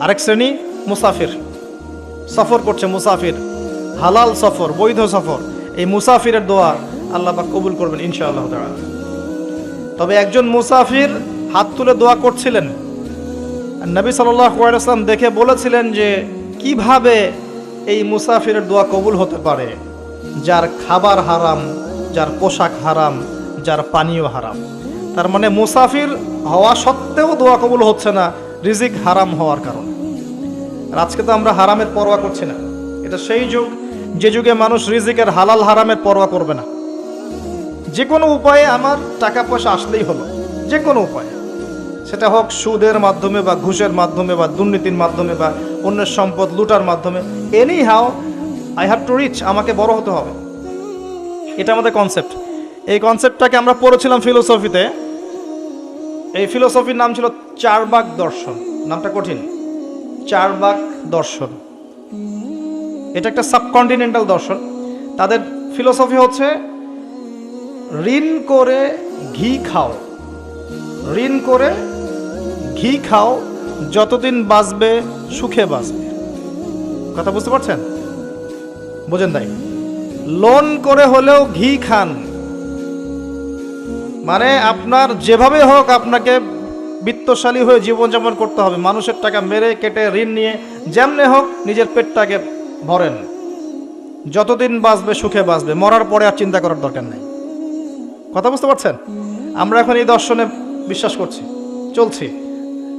আরেক শ্রেণি, মুসাফির। সফর করছে মুসাফির। হালাল সফর, বৈধ সফর। এই মুসাফিরের দোয়া আল্লাহ পাক কবুল করবেন ইনশাআল্লাহ তাআলা। তবে একজন মুসাফির হাত তুলে দোয়া করছিলেন। নবী সাল্লাম দেখে বলেছিলেন যে, কীভাবে এই মুসাফিরের দোয়া কবুল হতে পারে? যার খাবার হারাম, যার পোশাক হারাম, যার পানীয় হারাম। তার মানে মুসাফির হওয়া সত্ত্বেও দোয়া কবুল হচ্ছে না। রিজিক হারাম হওয়ার কারণে। আর আজকে তো আমরা হারামের পরোয়া করছি না। এটা সেই যুগ, যে যুগে মানুষ রিজিকের হালাল হারামের পরোয়া করবে না। যে কোনো উপায়ে আমার টাকা পয়সা আসলেই হলো, যে কোনো উপায়ে। সেটা হোক সুদের মাধ্যমে বা ঘুষের মাধ্যমে বা দুর্নীতির মাধ্যমে বা অন্যের সম্পদ লুটার মাধ্যমে anyhow I have to reach আমাকে বড় হতে হবে। এটা আমাদের কনসেপ্ট এই কনসেপ্টটাকে আমরা পড়েছিলাম ফিলোসফিতে এই ফিলোসফির নাম ছিল চারবাক দর্শন। নামটা কঠিন। চারবাক দর্শন। এটা একটা সাবকন্টিনেন্টাল দর্শন। তাদের ফিলোসফি হচ্ছে, ঋণ করে ঘি খাও। ঋণ করে ঘি খাও, যতদিন বাঁচবে, সুখে বাঁচবে। কথা বুঝতে পারছেন? বোঝেন তাই লোন করে হলেও ঘি খান। মানে আপনার যেভাবে হোক আপনাকে বিত্তশালী হয়ে জীবনযাপন করতে হবে। মানুষের টাকা মেরে কেটে ঋণ নিয়ে যেমনে হোক নিজের পেটটাকে ভরেন। যতদিন বাঁচবে, সুখে বাঁচবে। মরার পরে আর চিন্তা করার দরকার নেই। কথা বুঝতে পারছেন? আমরা এখন এই দর্শনে বিশ্বাস করছি, চলছি।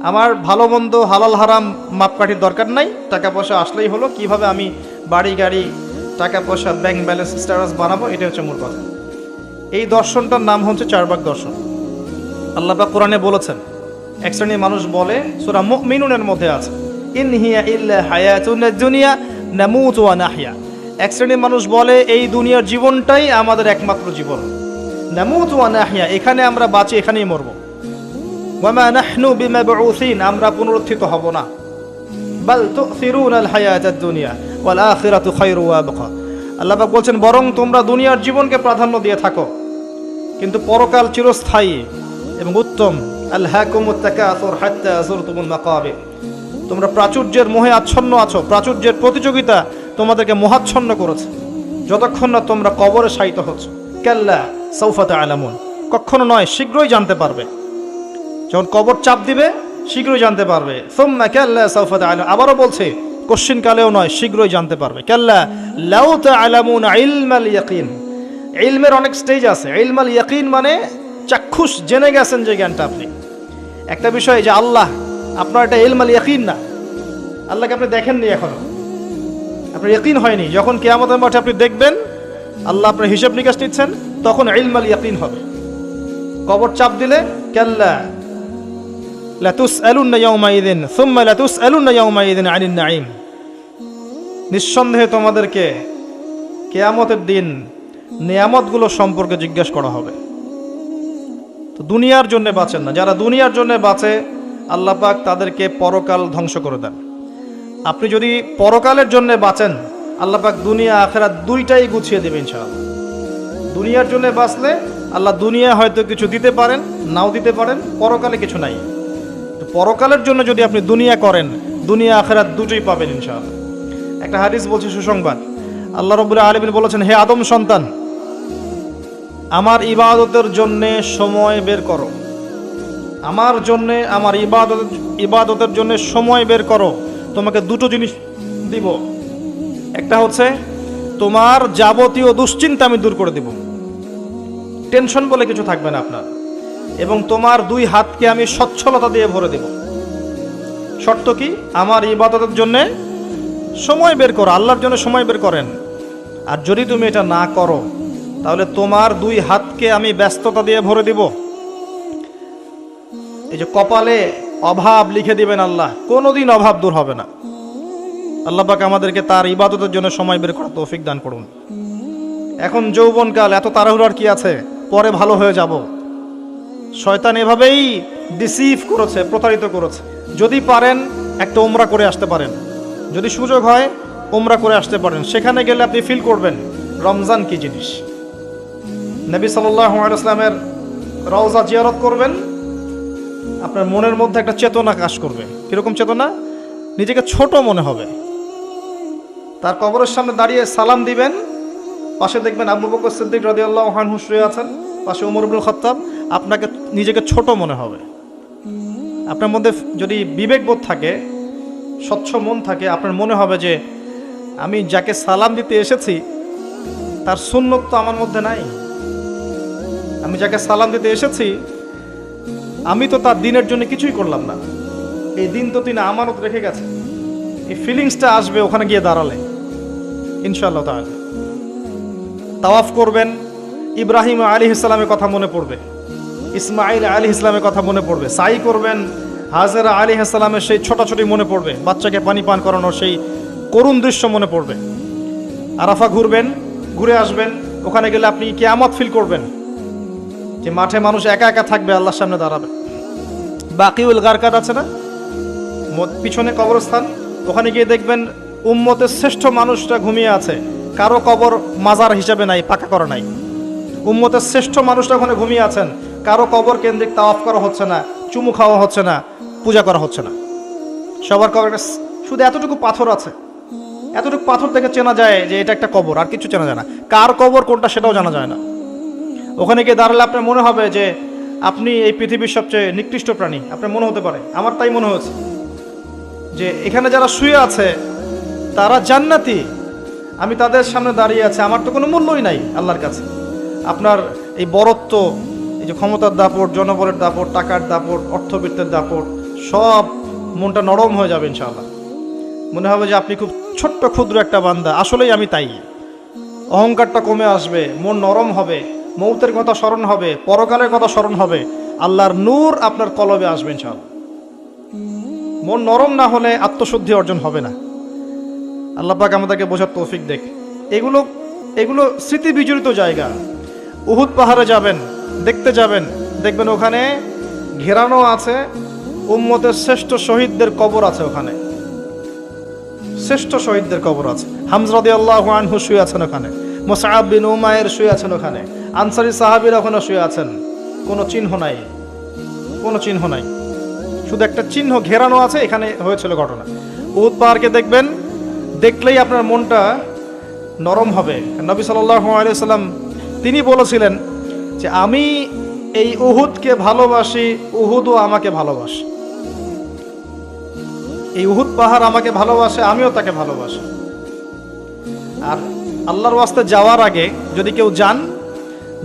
আমার ভালো মন্দ, হালাল হারাম মাপকাঠির দরকার নাই। টাকা পয়সা আসলেই হলো। কীভাবে আমি বাড়ি গাড়ি, টাকা পয়সা ব্যাংক ব্যালেন্স স্ট্যাটাস বানাবো এটা হচ্ছে মূল কথা। এই দর্শনটার নাম হচ্ছে চারবাগ দর্শন। আল্লাহ পাক কোরআনে বলেছেন, এক শ্রেণির মানুষ বলে, সুরা মুমিনুনের মধ্যে আছে দুনিয়া এক শ্রেণির মানুষ বলে, এই দুনিয়ার জীবনটাই আমাদের একমাত্র জীবন। নামুতু এখানে আমরা বাঁচি, এখানেই মরব। আমরা পুনরুত্থিত হব না। দুনিয়া আল্লাহ বলছেন, বরং তোমরা দুনিয়ার জীবনকে প্রাধান্য দিয়ে থাকো। কিন্তু পরকাল চিরস্থায়ী এবং উত্তম। তোমরা প্রাচুর্যের মোহে আচ্ছন্ন আছো, প্রাচুর্যের প্রতিযোগিতা তোমাদেরকে মোহাচ্ছন্ন করেছে। যতক্ষণ না তোমরা কবরে শায়িত হচ্ছ। কাল্লা সৌফাতে আলামুন কখনো নয়, শীঘ্রই জানতে পারবে। যখন কবর চাপ দিবে, শীঘ্রই জানতে পারবে। সুম্মা কাল্লা সাউফাত আলাম আবারও বলছে কোশ্চিন কালেও নয়, শীঘ্রই জানতে পারবে। কাল্লা লাউ তাআলামুন ইলমাল ইয়াকিন। ইলমের অনেক স্টেজ আছে। ইলমাল ইয়াকিন মানে চাক্ষুষ, জেনে গেছেন যে জ্ঞানটা আপনি। একটা বিষয় যে আল্লাহ, আপনার এটা ইলমাল ইয়াকিন না। আল্লাহকে আপনি দেখেননি এখনও। আপনার ইয়াকিন হয়নি। যখন কেয়ামতের মাঠে আপনি দেখবেন, আল্লাহ আপনার হিসাব নিকাশ নিচ্ছেন, তখন ইলমাল ইয়াকিন হবে। কবর চাপ দিলে, কাল্লা লাতুসআলুন্না ইয়াউমাইযিন, সুম্মা লাতুসআলুন্না ইয়াউমাইযিন আনিন নাঈম। নিঃসন্দেহে তোমাদেরকে কেয়ামতের দিন নিয়ামতগুলো সম্পর্কে জিজ্ঞেস করা হবে। তো দুনিয়ার জন্য বাঁচেন না। যারা দুনিয়ার জন্য বাঁচে, আল্লাহ পাক তাদেরকে পরকাল ধ্বংস করে দেন। আপনি যদি পরকালের জন্য বাঁচেন, আল্লাহ পাক দুনিয়া, আখেরাত দুইটাই গুছিয়ে দেবে ইনশাআল্লাহ। দুনিয়ার জন্য বাঁচলে আল্লাহ দুনিয়া হয়তো কিছু দিতে পারেন, নাও দিতে পারেন, পরকালে কিছু নাই। তো পরকালের জন্য যদি আপনি দুনিয়া করেন, দুনিয়া, আখেরাত দুটোই পাবেন ইনশাআল্লাহ। একটা হাদিস বলছে সুসংবাদ। আল্লাহ রবুল্লাহ আলমিন বলেছেন, হে আদম সন্তান আমার ইবাদতের জন্যে সময় বের করো। আমার জন্যে, আমার ইবাদত, ইবাদতের জন্যে সময় বের করো। তোমাকে দুটো জিনিস দিব। একটা হচ্ছে, তোমার যাবতীয় দুশ্চিন্তা আমি দূর করে দিব। টেনশন বলে কিছু থাকবে না আপনার। এবং তোমার দুই হাতকে আমি সচ্ছলতা দিয়ে ভরে দেব। শর্ত কি? আমার ইবাদতের জন্য সময় বের করো। আল্লাহর জন্য সময় বের করেন। আর যদি তুমি এটা না করো তাহলে তোমার দুই হাতকে আমি ব্যস্ততা দিয়ে ভরে দিব। এই যে কপালে অভাব লিখে দিবেন আল্লাহ, কোনোদিন অভাব দূর হবে না। আল্লাহ পাক আমাদেরকে তার ইবাদতের জন্য সময় বের করার তৌফিক দান করুন। এখন যৌবনকাল, এত তাড়াহুড়ার কি আছে? পরে ভালো হয়ে যাব। শয়তান এভাবেই ডিসিভ করেছে, প্রতারিত করেছে। যদি পারেন, একটা ওমরা করে আসতে পারেন। যদি সুযোগ হয় ওমরা করে আসতে পারেন। সেখানে গেলে আপনি ফিল করবেন, রমজান কি জিনিস? নবী সাল্লামের রওজা জিয়ারত করবেন, আপনার মনের মধ্যে একটা চেতনা কাজ করবে। কীরকম চেতনা? নিজেকে ছোট মনে হবে। তার কবরের সামনে দাঁড়িয়ে সালাম দিবেন। পাশে দেখবেন আবু বকর সিদ্দিক রাদিয়াল্লাহু আনহু শুয়ে আছেন। পাশে ওমর ইবনুল খাত্তাব, আপনাকে নিজেকে ছোট মনে হবে। আপনার মধ্যে যদি বিবেকবোধ থাকে, স্বচ্ছ মন থাকে, আপনার মনে হবে যে, আমি যাকে সালাম দিতে এসেছি, তার সুন্নত তো আমার মধ্যে নাই। আমি যাকে সালাম দিতে এসেছি, আমি তো তার দিনের জন্য কিছুই করলাম না। এই দিন তো তিনি আমানত রেখে গেছে এই ফিলিংসটা আসবে ওখানে গিয়ে দাঁড়ালে। ইনশাআল্লাহ তাহলে তাওয়াফ করবেন, ইব্রাহিম আলী ইসলামের কথা মনে পড়বে ইসমাইল আলী ইসলামের কথা মনে পড়বে, সাই করবেন, হাজরা আলী ইসলামের সেই ছোটাছুটি মনে পড়বে, বাচ্চাকে পানি পান করানোর সেই করুণ দৃশ্য মনে পড়বে। আরাফা ঘুরবেন, ঘুরে আসবেন, ওখানে গেলে আপনি কেয়ামত ফিল করবেন? যে মাঠে মানুষ একা একা থাকবে, আল্লাহর সামনে দাঁড়াবে। বাকি বাকিউল গারকাত আছে না? পিছনে কবরস্থান। ওখানে গিয়ে দেখবেন উম্মতের শ্রেষ্ঠ মানুষটা ঘুমিয়ে আছে। কারও কবর মাজার হিসাবে নাই, পাকা করা নাই। উম্মতের শ্রেষ্ঠ মানুষটা ওখানে ঘুমিয়ে আছেন। কারও কবর কেন্দ্রিক তাওয়াফ করা হচ্ছে না, চুমু খাওয়া হচ্ছে না, পূজা করা হচ্ছে না। সবার কবর শুধু এতটুকু পাথর আছে। এতটুকু পাথর থেকে চেনা যায় যে এটা একটা কবর, আর কিছু চেনা যায় না। কার কবর কোনটা সেটাও জানা যায় না। ওখানে গিয়ে দাঁড়ালে আপনার মনে হবে যে আপনি এই পৃথিবীর সবচেয়ে নিকৃষ্ট প্রাণী। আপনার মনে হতে পারে। আমার তাই মনে হয়েছে যে এখানে যারা শুয়ে আছে, তারা জান্নাতি। আমি তাদের সামনে দাঁড়িয়ে আছে। আমার তো কোনো মূল্যই নাই আল্লাহর কাছে। আপনার এই বরত্ব, এই যে ক্ষমতার দাপট, জনবলের দাপট, টাকার দাপট, অর্থবিত্তের দাপট, সব মনটা নরম হয়ে যাবে ইনশাআল্লাহ। মনে হবে যে আপনি খুব ছোট্ট, ক্ষুদ্র একটা বান্দা। আসলেই আমি তাই। অহংকারটা কমে আসবে, মন নরম হবে। মৌতের কথা স্মরণ হবে, পরকালের কথা স্মরণ হবে। আল্লাহর নূর আপনার কলবে আসবে ইনশাআল্লাহ। মন নরম না হলে আত্মশুদ্ধি অর্জন হবে না। আল্লাহ পাক আমাদেরকে বোঝার তৌফিক দেখ। এগুলো এগুলো স্মৃতি বিজড়িত জায়গা। উহুদ পাহাড়ে যাবেন, দেখতে যাবেন। দেখবেন ওখানে ঘেরানো আছে, উম্মতের শ্রেষ্ঠ শহীদদের কবর আছে ওখানে। শ্রেষ্ঠ শহীদদের কবর আছে। হামজরাদি আল্লাহ আনহু শুয়ে আছেন ওখানে। মোসাহাব বিন উমায়ের শুয়ে আছেন ওখানে। আনসারি সাহাবির ওখানে শুয়ে আছেন। কোনো চিহ্ন নাই। কোনো চিহ্ন নাই। শুধু একটা চিহ্ন ঘেরানো আছে, এখানে হয়েছিল ঘটনা। উহুদ পাহাড়কে দেখবেন, দেখলেই আপনার মনটা নরম হবে। নবী আলিয়াল্লাম তিনি বলেছিলেন যে, আমি এই উহুদকে ভালোবাসি, উহুদও আমাকে ভালোবাসে। এই উহুদ পাহাড় আমাকে ভালোবাসে, আমিও তাকে ভালোবাসি। আর আল্লাহর ওয়াস্তে যাওয়ার আগে যদি কেউ যান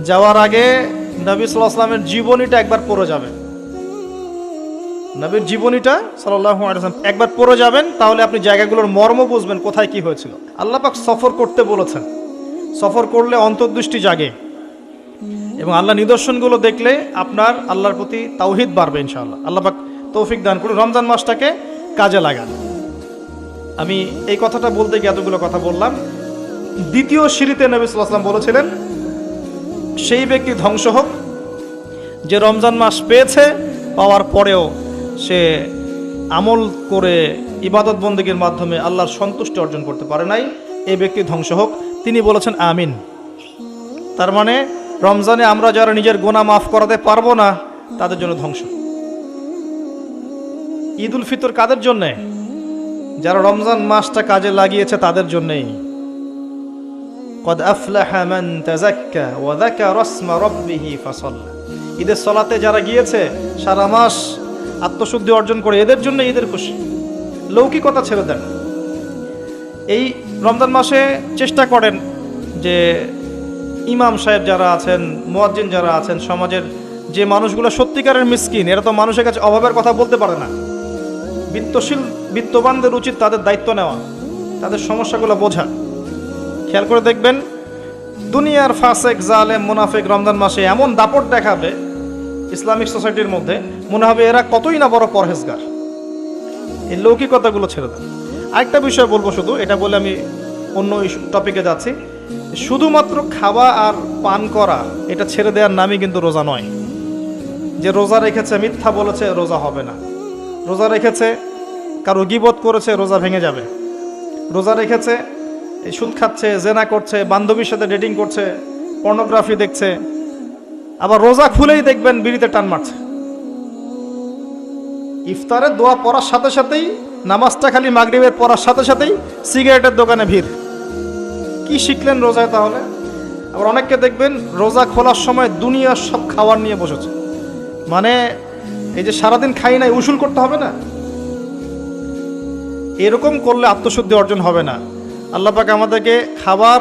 যাওয়ার আগে নবী সাল্লাহ জীবনীটা একবার পড়ে যাবেন। নবীর জীবনীটা সাল্লাহ একবার পড়ে যাবেন, তাহলে আপনি জায়গাগুলোর মর্ম বুঝবেন কোথায় কি হয়েছিল। আল্লাহ পাক সফর করতে বলেছেন। সফর করলে অন্তর্দৃষ্টি জাগে এবং আল্লাহ নিদর্শনগুলো দেখলে আপনার আল্লাহর প্রতি তাওহিদ বাড়বে ইনশাআল্লাহ। আল্লাহ পাক তৌফিক দান করুন। রমজান মাসটাকে কাজে লাগান। আমি এই কথাটা বলতে গিয়ে এতগুলো কথা বললাম। দ্বিতীয় সিঁড়িতে নবী সাল্লাহ বলেছিলেন সেই ব্যক্তি ধ্বংস হোক, যে রমজান মাস পেয়েছে, পাওয়ার পরেও সে আমল করে ইবাদত বন্দীগীর মাধ্যমে আল্লাহর সন্তুষ্টি অর্জন করতে পারে নাই, এই ব্যক্তি ধ্বংস হোক। তিনি বলেছেন, আমিন। তার মানে রমজানে আমরা যারা নিজের গোনা মাফ করাতে পারব না, তাদের জন্য ধ্বংস। ঈদ উল ফিতর কাদের জন্যে? যারা রমজান মাসটা কাজে লাগিয়েছে, তাদের জন্যেই। কদ আফলাহা মান তাযাক্কা ওয়া যাকারা ইসমা রাব্বিহি ফাসাল্লা ঈদের সলাতে যারা গিয়েছে, সারা মাস আত্মশুদ্ধি অর্জন করে এদের জন্য ঈদের খুশি। লৌকিকতা ছেড়ে দেন। এই রমজান মাসে চেষ্টা করেন যে ইমাম সাহেব যারা আছেন, মোয়াজ্জিন যারা আছেন, সমাজের যে মানুষগুলো সত্যিকারের মিসকিন, এরা তো মানুষের কাছে অভাবের কথা বলতে পারে না। বিত্তশীল, বিত্তবানদের উচিত তাদের দায়িত্ব নেওয়া, তাদের সমস্যাগুলো বোঝা। খেয়াল করে দেখবেন, দুনিয়ার ফাসেক জালে মুনাফেক রমজান মাসে এমন দাপট দেখাবে ইসলামিক সোসাইটির মধ্যে, মনে হবে এরা কতই না বড় পরহেজগার। এই লৌকিকতাগুলো ছেড়ে দেন আরেকটা বিষয় বলব শুধু, এটা বলে আমি অন্য টপিকে যাচ্ছি। শুধুমাত্র খাওয়া আর পান করা, এটা ছেড়ে দেওয়ার নামই কিন্তু রোজা নয়। যে রোজা রেখেছে, মিথ্যা বলেছে, রোজা হবে না। রোজা রেখেছে, কারও গিবত করেছে, রোজা ভেঙে যাবে। রোজা রেখেছে সুদ খাচ্ছে, জেনা করছে, বান্ধবীর সাথে ডেটিং করছে পর্নোগ্রাফি দেখছে। আবার রোজা খুলেই দেখবেন বিড়িতে টান মারছে। ইফতারের দোয়া পড়ার সাথে সাথেই, নামাজটা খালি মাগরিবের পড়ার সাথে সাথেই সিগারেটের দোকানে ভিড়। কি শিখলেন রোজায় তাহলে? আবার অনেককে দেখবেন রোজা খোলার সময় দুনিয়ার সব খাবার নিয়ে বসেছে। মানে এই যে সারাদিন খাই নাই, উসুল করতে হবে না? এরকম করলে আত্মশুদ্ধি অর্জন হবে না। আল্লাহ পাক আমাদেরকে খাবার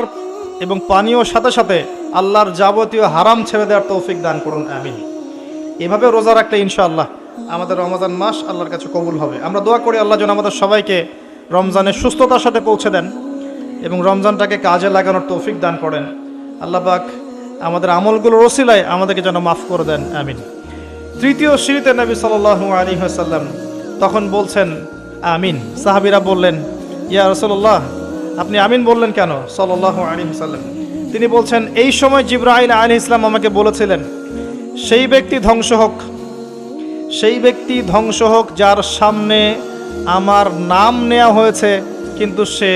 এবং পানীয় সাথে সাথে আল্লাহর যাবতীয় হারাম ছেড়ে দেওয়ার তৌফিক দান করুন, আমিন। এভাবে রোজা রাখলে ইনশাআল্লাহ আমাদের রমজান মাস আল্লাহর কাছে কবুল হবে। আমরা দোয়া করি আল্লাহ যেন আমাদের সবাইকে রমজানের সুস্থতার সাথে পৌঁছে দেন এবং রমজানটাকে কাজে লাগানোর তৌফিক দান করেন। আল্লাহ পাক আমাদের আমলগুলোর রসিলায় আমাদেরকে যেন মাফ করে দেন, আমিন। তৃতীয় সিঁড়িতে নবী সাল্লাল্লাহু আলাইহি ওয়াসাল্লাম তখন বলছেন, আমিন। সাহাবীরা বললেন, ইয়া রাসূলুল্লাহ আপনি আমিন বললেন কেন? সাল্লাল্লাহু আলাইহি ওয়াসাল্লাম। তিনি বলছেন, এই সময় জিব্রাইল আলাইহিস ইসলাম আমাকে বলেছিলেন, সেই ব্যক্তি ধ্বংস হোক, সেই ব্যক্তি ধ্বংস হোক যার সামনে আমার নাম নেওয়া হয়েছে, কিন্তু সে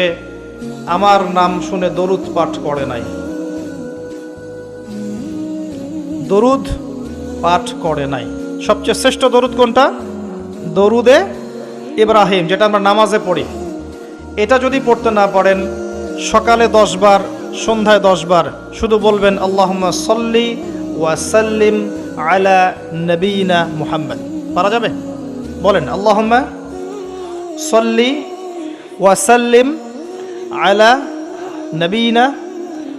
আমার নাম শুনে দরুদ পাঠ করে নাই। দরুদ পাঠ করে নাই। সবচেয়ে শ্রেষ্ঠ দরুদ কোনটা? দরুদে ইব্রাহিম, যেটা আমরা নামাজে পড়ি। এটা যদি পড়তে না পারেন, সকালে দশ বার সন্ধ্যায় দশ বার শুধু বলবেন, আল্লাহম্মা সল্লি ওয়াসাল্লিম আলা নবীনা মুহাম্মদ। পারা যাবে? বলেন, আল্লাহম্মা সল্লি ওয়াসাল্লিম আলা নবীনা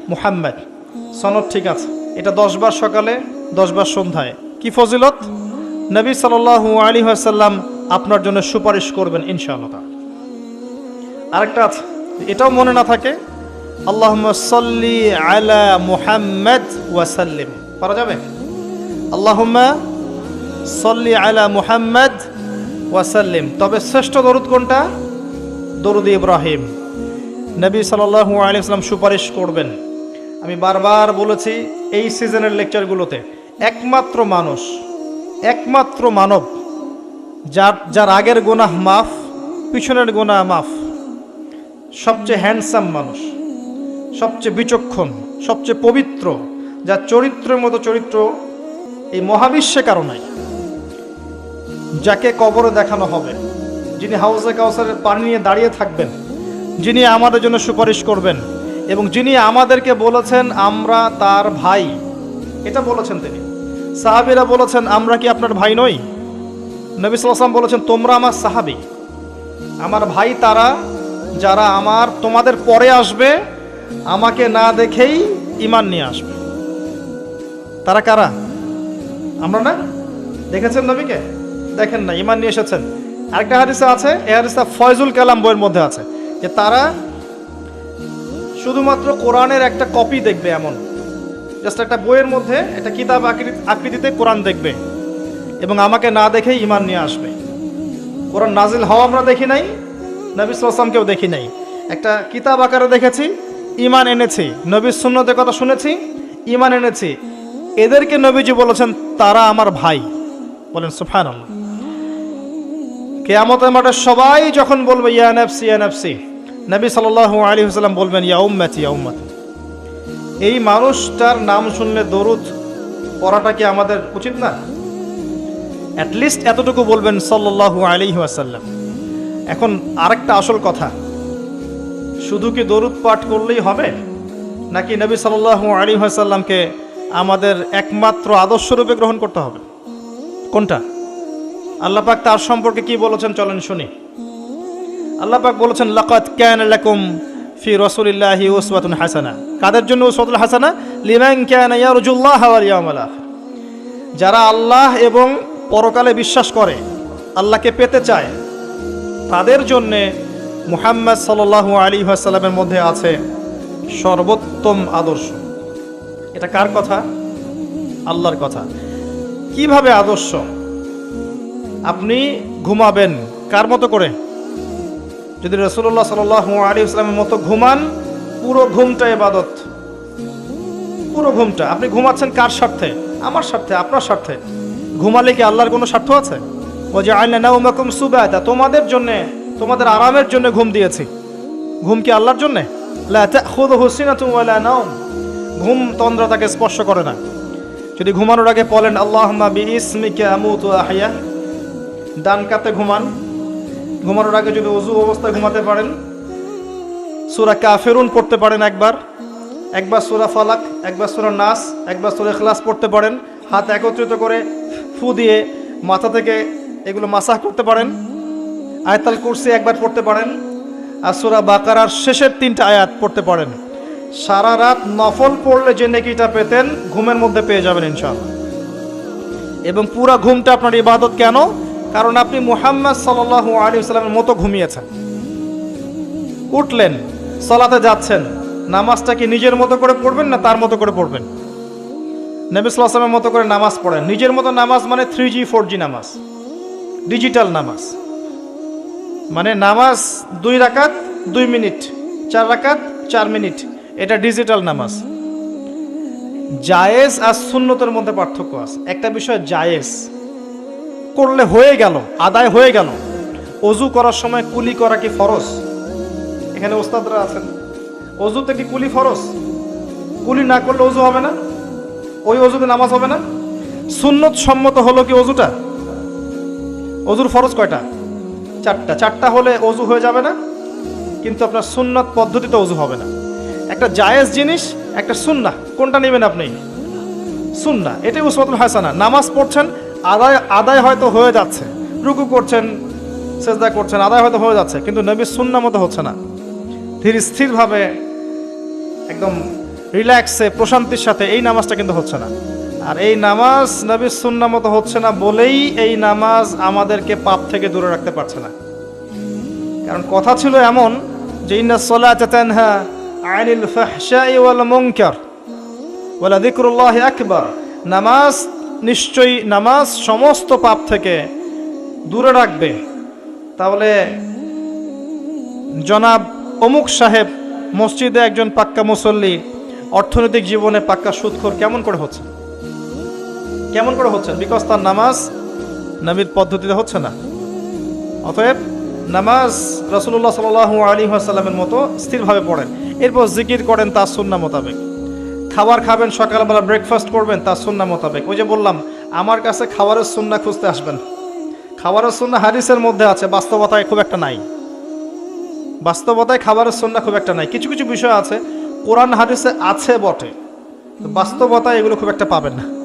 মুহাম্মদ। সনদ ঠিক আছে। এটা দশ বার সকালে দশ বার সন্ধ্যায়। কি ফজিলত? নবী সাল্লাল্লাহু আলী আসাল্লাম আপনার জন্য সুপারিশ করবেন, ইনশাআল্লাহ। আরেকটা আছে। এটাও মনে না থাকে। আল্লাহ সাল্লি আলা মুহাম্মদ ওয়াসাল্লিম পারা যাবে? আল্লাহুম্মা সল্লি আলা মুহাম্মদ ওয়াসাল্লিম তবে শ্রেষ্ঠ দরুদ কোনটা? দরুদ ইব্রাহিম। নবী সাল্লাল্লাহু আলাইহি ওয়াসাল্লাম সুপারিশ করবেন। আমি বারবার বলেছি এই সিজনের লেকচারগুলোতে একমাত্র মানুষ, একমাত্র মানব, যার যার আগের গোনাহ মাফ, পিছনের গোনাহ মাফ সবচেয়ে হ্যান্ডসাম মানুষ, সবচেয়ে বিচক্ষণ, সবচেয়ে পবিত্র, যার চরিত্রের মতো চরিত্র এই মহাবিশ্বে কারও নাই। যাকে কবরে দেখানো হবে, যিনি হাউসে কাউসারের পানি নিয়ে দাঁড়িয়ে থাকবেন, যিনি আমাদের জন্য সুপারিশ করবেন, এবং যিনি আমাদেরকে বলেছেন, আমরা তার ভাই। এটা বলেছেন তিনি। সাহাবিরা বলেছেন, আমরা কি আপনার ভাই নই? নবী সাল্লাম বলেছেন, তোমরা আমার সাহাবি। আমার ভাই তারা যারা আমার, তোমাদের পরে আসবে, আমাকে না দেখেই ইমান নিয়ে আসবে। তারা কারা? আমরা না? দেখেছেন নবীকে? দেখেন না ইমান নিয়ে এসেছেন। আরেকটা হাদিসা আছে এ হাদিসা ফয়জুল কালাম বইয়ের মধ্যে আছে, যে তারা শুধুমাত্র কোরআনের একটা কপি দেখবে এমন। জাস্ট একটা বইয়ের মধ্যে, একটা কিতাব আকৃতি- আকৃতিতে কোরআন দেখবে এবং আমাকে না দেখেই ইমান নিয়ে আসবে। কোরআন নাজিল হওয়া আমরা দেখি নাই নবী সাল্লামকেও দেখি নাই। একটা কিতাব আকারে দেখেছি ইমান এনেছি, নবীর সুন্নতের কথা শুনেছি ইমান এনেছি। এদেরকে নবীজি বলেছেন, তারা আমার ভাই। বলেন সুফান কেয়ামতের মাঠে সবাই যখন বলবে, ইয়া নফসি ইয়া নফসি, নবী সাল্লাল্লাহু আলাইহি ওয়াসাল্লাম বলবেন, ইয়া উম্মতি ইয়া উম্মতি। এই মানুষটার নাম শুনলে দরুদ পড়াটা কি আমাদের উচিত না? অ্যাটলিস্ট এতটুকু বলবেন, সাল্লাল্লাহু আলাইহি ওয়াসাল্লাম। এখন আরেকটা আসল কথা। শুধু কি দরুদ পাঠ করলেই হবে? নাকি নবী সাল্লাল্লাহু আলাইহি ওয়াসাল্লামকে আমাদের একমাত্র আদর্শরূপে গ্রহণ করতে হবে? কোনটা? আল্লাহ পাক তার সম্পর্কে কি বলেছেন চলেন শুনি। আল্লাহ পাক বলেছেন লাকাত কানা লাকুম ফি রাসূলিল্লাহি উসওয়াতুন হাসানা। কাদের জন্য উসওয়াতুল হাসানা? লিমান কানা ইয়ারজুল্লাহ ওয়াল ইয়াউমাল যারা আল্লাহ এবং পরকালে বিশ্বাস করে, আল্লাহকে পেতে চায় তাদের জন্যে মুহাম্মদ সাল্লাল্লাহু আলাইহি ওয়াসাল্লামের মধ্যে আছে সর্বোত্তম আদর্শ। এটা কার কথা? আল্লাহর কথা। কীভাবে আদর্শ? আপনি ঘুমাবেন কার মতো করে? যদি রসুল্লাহ সাল আলী ইসলামের মতো ঘুমান, পুরো ঘুমটা এবাদত পুরো ঘুমটা। আপনি ঘুমাচ্ছেন কার স্বার্থে? আমার স্বার্থে, আপনার স্বার্থে। ঘুমালে কি আল্লাহর কোনো স্বার্থ আছে? তোমাদের জন্যে, তোমাদের আরামের জন্য ঘুম দিয়েছি। ঘুম কি আল্লাহর জন্যে? ঘুম তন্দ্রা তাকে স্পর্শ করে না। যদি ঘুমানোর আগে বলেন আহয়া ডান কাতে ঘুমান। ঘুমানোর আগে যদি অজু অবস্থায় ঘুমাতে পারেন, সুরা কাফেরুন পড়তে পারেন একবার। একবার সুরা ফালাক, একবার সুরা নাস, একবার সুরা খ্লাস পড়তে পারেন। হাত একত্রিত করে ফু দিয়ে মাথা থেকে এগুলো মাসাহ করতে পারেন। আয়তাল কুরসি একবার পড়তে পারেন আর সুরা বাকারার শেষের তিনটা আয়াত পড়তে পারেন। সারা রাত নফল পড়লে যে নেকিটা পেতেন ঘুমের মধ্যে পেয়ে যাবেন ইনশাআল্লাহ। এবং পুরা ঘুমটা আপনার ইবাদত কেন? কারণ আপনি মুহাম্মদ সাল্লাহ আলী সাল্লামের মতো ঘুমিয়েছেন। উঠলেন, সলাতে যাচ্ছেন, নামাজটা কি নিজের মতো করে পড়বেন না তার মতো করে পড়বেন? নবী সাল্লামের মতো করে নামাজ পড়েন। নিজের মতো নামাজ মানে থ্রি জি ফোর জি নামাজ। ডিজিটাল নামাজ। মানে নামাজ দুই রাকাত, দুই মিনিট। চার রাকাত, চার মিনিট। এটা ডিজিটাল নামাজ। জায়েজ আর সুন্নতের মধ্যে পার্থক্য আছে। একটা বিষয় জায়েজ। করলে হয়ে গেল, আদায় হয়ে গেল। অজু করার সময় কুলি করা কি ফরজ? এখানে ওস্তাদরা আছেন। অজুতে কি কুলি ফরজ? কুলি না করলে অজু হবে না? ওই অজুতে নামাজ হবে না? সুন্নত সম্মত হলো কি অজুটা? অজুর ফরজ কয়টা? চারটা। চারটা হলে অজু হয়ে যাবে না, কিন্তু আপনার সুন্নত পদ্ধতিতে অজু হবে না। একটা জায়েজ জিনিস, একটা সুন্না। কোনটা নেবেন আপনি? সুন্না। এটাই উসমাতুল হাসানা। নামাজ পড়ছেন, আদায় আদায় হয়তো হয়ে যাচ্ছে। রুকু করছেন, সেজদা করছেন, আদায় হয়তো হয়ে যাচ্ছে, কিন্তু নবীর সুন্না মতো হচ্ছে না। ধীর স্থিরভাবে, একদম রিল্যাক্সে, প্রশান্তির সাথে এই নামাজটা কিন্তু হচ্ছে না। আর এই নামাজ নবীর সুন্না মতো হচ্ছে না বলেই এই নামাজ আমাদেরকে পাপ থেকে দূরে রাখতে পারছে না। কারণ কথা ছিল এমন যে ওয়াল আকবার। নামাজ নিশ্চয়ই নামাজ সমস্ত পাপ থেকে দূরে রাখবে। তাহলে জনাব অমুক সাহেব মসজিদে একজন পাক্কা মুসল্লি অর্থনৈতিক জীবনে পাক্কা সুদখোর কেমন করে হচ্ছে? কেমন করে হচ্ছে? বিকজ তার নামাজ নবীর পদ্ধতিতে হচ্ছে না। অতএব নামাজ রসুল্লাহ সাল আলী আসাল্লামের মতো স্থিরভাবে পড়েন। এরপর জিকির করেন তার সুন্না মোতাবেক। খাবার খাবেন, সকালবেলা ব্রেকফাস্ট করবেন তার সুন্না মোতাবেক। ওই যে বললাম, আমার কাছে খাবারের সুন্না খুঁজতে আসবেন। খাবারের সুন্না হাদিসের মধ্যে আছে, বাস্তবতায় খুব একটা নাই। বাস্তবতায় খাবারের সুন্না খুব একটা নাই। কিছু কিছু বিষয় আছে, কোরআন হাদিসে আছে বটে। বাস্তবতায় এগুলো খুব একটা পাবেন না।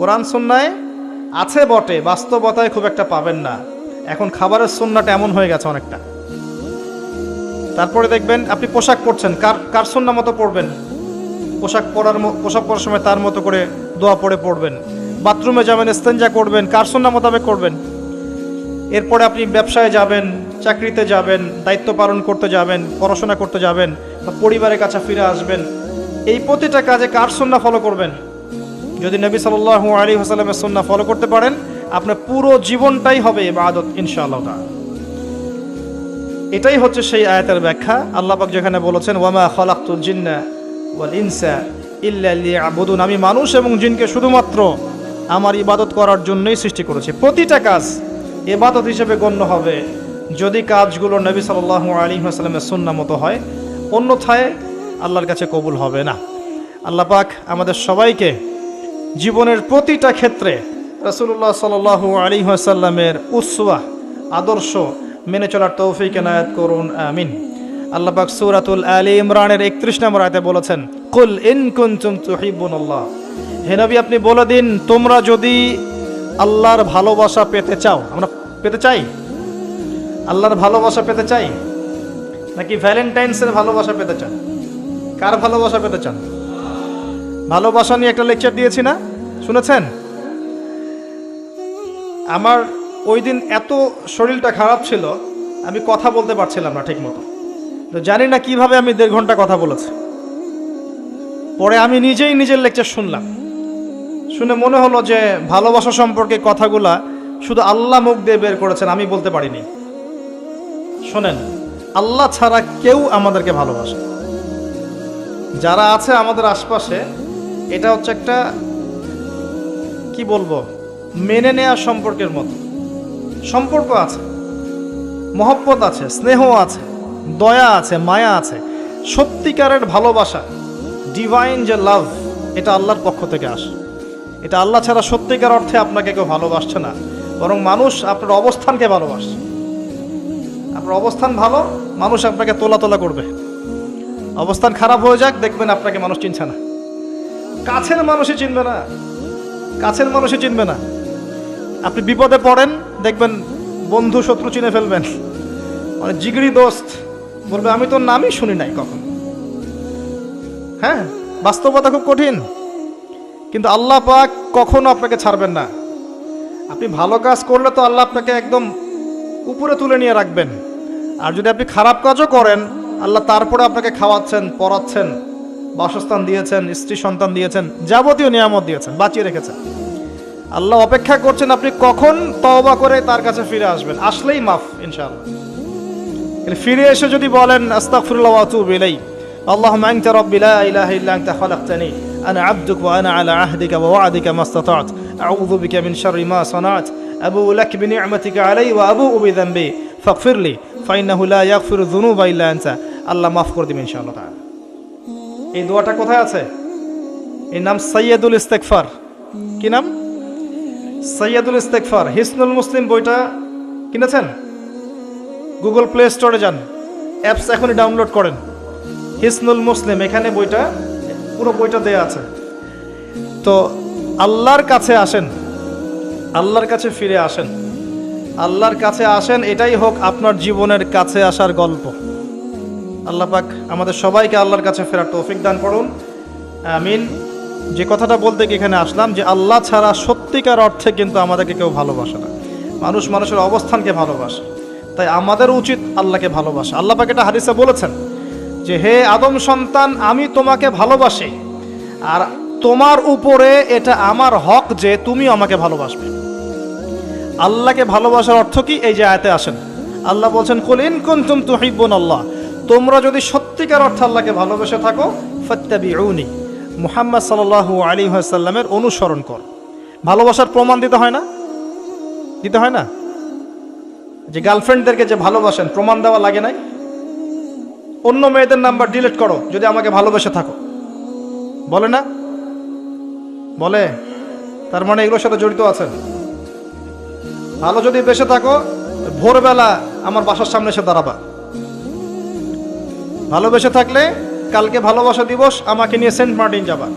কোরআন সুন্নায় আছে বটে, বাস্তবতায় খুব একটা পাবেন না। এখন খাবারের সুন্নাটা এমন হয়ে গেছে অনেকটা। তারপরে দেখবেন আপনি পোশাক পরছেন, কার কার সুন্না মতো পড়বেন পোশাক পরার পোশাক পরার সময় তার মতো করে দোয়া পড়ে পড়বেন বাথরুমে যাবেন স্তেঞ্জা করবেন, কার সুন্না মোতাবেক করবেন? এরপরে আপনি ব্যবসায় যাবেন, চাকরিতে যাবেন, দায়িত্ব পালন করতে যাবেন, পড়াশোনা করতে যাবেন, বা পরিবারের কাছে ফিরে আসবেন। এই প্রতিটা কাজে কার সুন্না ফলো করবেন? যদি নবী সাল্লাল্লাহু আলী হাসালামের সুন্না ফলো করতে পারেন, আপনার পুরো জীবনটাই হবে ইবাদত, ইনশাআল্লাহ এটাই হচ্ছে সেই আয়াতের ব্যাখ্যা। আল্লাহ পাক যেখানে বলেছেন, ওয়ামা খালাকতুল জিন্না ওয়াল ইনসা ইল্লা লিয়াবুদুন। আমি মানুষ এবং জিনকে শুধুমাত্র আমার ইবাদত করার জন্যই সৃষ্টি করেছি। প্রতিটা কাজ ইবাদত হিসেবে গণ্য হবে। যদি কাজগুলো নবী সাল্লাল্লাহু আলাইহি ওয়াসাল্লামের সুন্নাহ মতো হয়, অন্যথায় আল্লাহর কাছে কবুল হবে না। আল্লাহ পাক আমাদের সবাইকে জীবনের প্রতিটা ক্ষেত্রে রাসূলুল্লাহ সাল্লাল্লাহু আলী ওয়াসাল্লামের উসওয়া আদর্শ মেনে চলার তৌফিক এনায়াত করুন, আমিন। আল্লাহ পাক সূরাতুল আলী ইমরানের 31 নম্বর আয়াতে বলেছেন, কুল ইন কুনতুম তুহিব্বুনাল্লাহ। হে নবী, আপনি বলে দিন, তোমরা যদি আল্লাহর ভালোবাসা পেতে চাও, আমরা পেতে চাই? আল্লাহর ভালোবাসা পেতে চাই? নাকি ভ্যালেন্টাইন্সের ভালোবাসা পেতে চান? কার ভালোবাসা পেতে চান? ভালোবাসা নিয়ে একটা লেকচার দিয়েছি না? শুনেছেন? আমার ওই দিন এত শরীরটা খারাপ ছিল, আমি কথা বলতে পারছিলাম না ঠিক মতো তো জানি না কীভাবে আমি দেড় ঘণ্টা কথা বলেছি। পরে আমি নিজেই নিজের লেকচার শুনলাম। শুনে মনে হলো যে ভালোবাসা সম্পর্কে কথাগুলা শুধু আল্লাহ মুখ দিয়ে বের করেছেন, আমি বলতে পারিনি। শোনেন, আল্লাহ ছাড়া কেউ আমাদেরকে ভালোবাসে যারা আছে আমাদের আশপাশে এটা হচ্ছে একটা, কি বলব, মেনে নেওয়া সম্পর্কের মতো। সম্পর্ক আছে, মহব্বত আছে, স্নেহ আছে, দয়া আছে, মায়া আছে, সত্যিকারের ভালোবাসা ডিভাইন যে লাভ এটা আল্লাহর পক্ষ থেকে আসে। এটা আল্লাহ ছাড়া সত্যিকার অর্থে আপনাকে কেউ ভালোবাসছে না, বরং মানুষ আপনার অবস্থানকে ভালোবাসে আপনার অবস্থান ভালো, মানুষ আপনাকে তোলা তোলা করবে। অবস্থান খারাপ হয়ে যাক, দেখবেন আপনাকে মানুষ চিনছে না। কাছের মানুষই চিনবে না। কাছের মানুষই চিনবে না। আপনি বিপদে পড়েন, দেখবেন বন্ধু শত্রু চিনে ফেলবেন। মানে জিগড়ি দোস্ত বলবে, আমি তোর নামই শুনি নাই কখন। হ্যাঁ বাস্তবতা খুব কঠিন। কিন্তু আল্লাহ পাক কখনো আপনাকে ছাড়বেন না। আপনি ভালো কাজ করলে তো আল্লাহ আপনাকে একদম উপরে তুলে নিয়ে রাখবেন। আর যদি আপনি খারাপ কাজও করেন, আল্লাহ তারপরে আপনাকে খাওয়াচ্ছেন, পড়াচ্ছেন। বাসস্থান দিয়েছেন স্ত্রী সন্তান দিয়েছেন যাবতীয় নিয়ামত দিয়েছেন বাঁচিয়ে রেখেছেন আল্লাহ অপেক্ষা করছেন আপনি কখন তওবা করে তার কাছে ফিরে আসবেন আসলেই মাফ ইনশাআল্লাহ কিন্তু ফিরে এসে যদি বলেন আস্তাগফিরুল্লাহ ওয়া আতুবু ইলাই اللهم انت ربي لا اله الا انت خلقتني انا عبدك وانا على عهدك ووعدك ما استطعت اعوذ بك من شر ما صنعت ابو لك بنعمتك علي وابوء بذنبي فاغفر لي فانه لا يغفر الذنوب الا انت আল্লাহ মাফ করে দিবেন ইনশাআল্লাহ তাআলা এই দোয়াটা কোথায় আছে? এর নাম সৈয়দুল ইস্তেকফার কি নাম? সৈয়দুল ইস্তেকফার হিসনুল মুসলিম বইটা কিনেছেন? গুগল প্লে স্টোরে যান। অ্যাপস এখনই ডাউনলোড করেন। হিসনুল মুসলিম, এখানে বইটা, পুরো বইটা দেয়া আছে। তো আল্লাহর কাছে আসেন। আল্লাহর কাছে ফিরে আসেন। আল্লাহর কাছে আসেন, এটাই হোক আপনার জীবনের কাছে আসার গল্প। আল্লাহ পাক আমাদের সবাইকে আল্লাহর কাছে ফেরার তৌফিক দান করুন। আমিন। যে কথাটা বলতে গিয়ে এখানে আসলাম যে আল্লাহ ছাড়া সত্যিকার অর্থে কিন্তু আমাদেরকে কেউ ভালোবাসে না। মানুষ মানুষের অবস্থানকে ভালোবাসে। তাই আমাদের উচিত আল্লাহকে ভালোবাসা। আল্লাহ পাক এটা হাদিসে বলেছেন যে, হে আদম সন্তান, আমি তোমাকে ভালোবাসি। আর তোমার উপরে এটা আমার হক যে তুমি আমাকে ভালোবাসবে। আল্লাহকে ভালোবাসার অর্থ কি? এই যে আয়াতে আসেন। আল্লাহ বলছেন কুলিন কুনতুম তুহিব্বুন আল্লাহ তোমরা যদি সত্যিকার অর্থে আল্লাহকে ভালোবেসে থাকো ফত্যাবি ফাত্তাবিউনি। মুহাম্মদ সাল্লাল্লাহু আলী ওয়াসাল্লামের অনুসরণ কর। ভালোবাসার প্রমাণ দিতে হয় না? দিতে হয় না? যে গার্লফ্রেন্ডদেরকে যে ভালোবাসেন, প্রমাণ দেওয়া লাগে নাই? অন্য মেয়েদের নাম্বার ডিলিট করো, যদি আমাকে ভালোবেসে থাকো। বলে না? বলে? তার মানে এগুলোর সাথে জড়িত আছেন? ভালো যদি বেসে থাকো, ভোরবেলা আমার বাসার সামনে এসে দাঁড়াবা। ভালোবেসে থাকলে কালকে ভালোবাসা দিবস, আমাকে নিয়ে সেন্ট মার্টিন যাবা।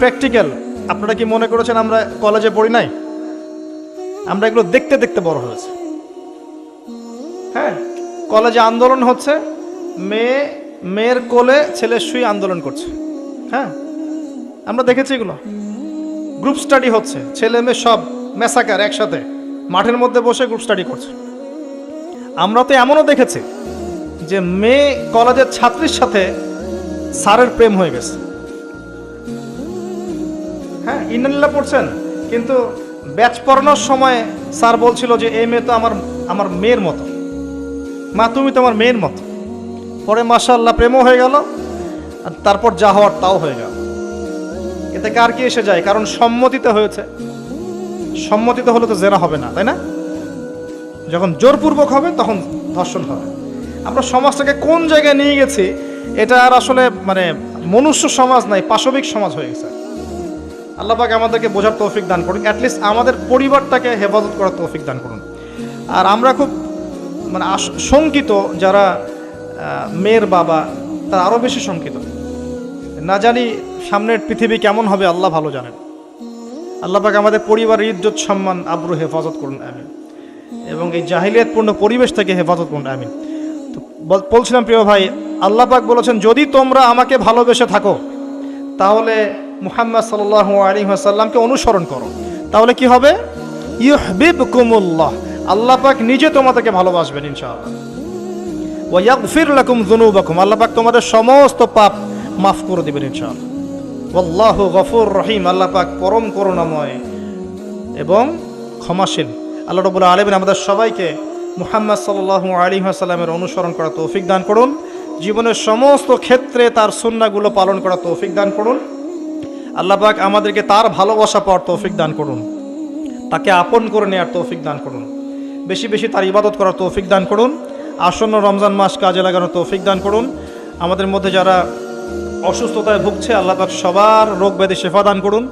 প্র্যাকটিক্যাল, আপনারা কি মনে করেছেন আমরা কলেজে পড়ি নাই? আমরা এগুলো দেখতে দেখতে বড় হয়েছে। হ্যাঁ কলেজে আন্দোলন হচ্ছে, মেয়ে, মেয়ের কোলে ছেলে শুয়ে আন্দোলন করছে। হ্যাঁ আমরা দেখেছি এগুলো। গ্রুপ স্টাডি হচ্ছে, ছেলে মেয়ে সব মেসাকার একসাথে, মাঠের মধ্যে বসে গ্রুপ স্টাডি করছে। আমরা তো এমনও দেখেছি যে মেয়ে কলেজের ছাত্রীর সাথে স্যারের প্রেম হয়ে গেছে। হ্যাঁ ইন্টারনেটে পড়ছেন, কিন্তু ব্যাচ পড়ানোর সময় স্যার বলছিল যে, এই মেয়ে তো আমার আমার মেয়ের মতো। মা, তুমি তো আমার মেয়ের মতো। পরে মাসাল্লাহ প্রেমও হয়ে গেল, আর তারপর যা হওয়ার তাও হয়ে গেল। এতে কার কি এসে যায়? কারণ সম্মতিতে হয়েছে। সম্মতিতে হলে তো জেরা হবে না, তাই না? যখন জোরপূর্বক হবে, তখন ধর্ষণ হবে। আমরা সমাজটাকে কোন জায়গায় নিয়ে গেছি, এটা আর আসলে মানে মনুষ্য সমাজ নাই, পাশবিক সমাজ হয়ে গেছে। আল্লাহ আমাদেরকে বোঝার তৌফিক দান করুন অ্যাটলিস্ট আমাদের পরিবারটাকে হেফাজত করার তৌফিক দান করুন। আর আমরা খুব মানে শঙ্কিত যারা মেয়ের বাবা, তারা আরও বেশি শঙ্কিত। না জানি সামনের পৃথিবী কেমন হবে, আল্লাহ ভালো জানেন। আল্লাহ পাক আমাদের পরিবারের ইজ্জত, সম্মান, আব্রু, হেফাজত করুন, আমিন। এবং এই জাহিলিয়াতপূর্ণ পরিবেশ থেকে হেফাজত করুন, আমিন। তো বলছিলাম, প্রিয় ভাই, আল্লাহ পাক বলেছেন, যদি তোমরা আমাকে ভালোবেসে থাকো, তাহলে মুহাম্মদ সাল্লাহ আলী সাল্লামকে অনুসরণ করো। তাহলে কি হবে? ইউহবিব কুমুল্লাহ আল্লাহ পাক নিজে তোমাদেরকে ভালোবাসবেন, ইনশাআল্লাহ। আল্লাহ পাক তোমাদের সমস্ত পাপ মাফ করে দিবেন, ইনশাআল্লাহ। ওয়াল্লাহু গফুর রহিম। আল্লাহ পাক পরম করুণাময় এবং ক্ষমাশীল আল্লাহ রবুল্লা আলমিন আমাদের সবাইকে মুহাম্মদ সাল্লাহ আলী সাল্লামের অনুসরণ করা তৌফিক দান করুন। জীবনের সমস্ত ক্ষেত্রে তার সুন্নাগুলো পালন করা তৌফিক দান করুন। আল্লাহ পাক আমাদেরকে তার ভালোবাসা পাওয়ার তৌফিক দান করুন। তাকে আপন করে নেওয়ার তৌফিক দান করুন। বেশি বেশি তার ইবাদত করার তৌফিক দান করুন। আসন্ন রমজান মাস কাজে লাগানোর তৌফিক দান করুন। আমাদের মধ্যে যারা অসুস্থতায় ভুগছে, আল্লাহ পাক সবার রোগ ব্যাধি শেফা দান করুন।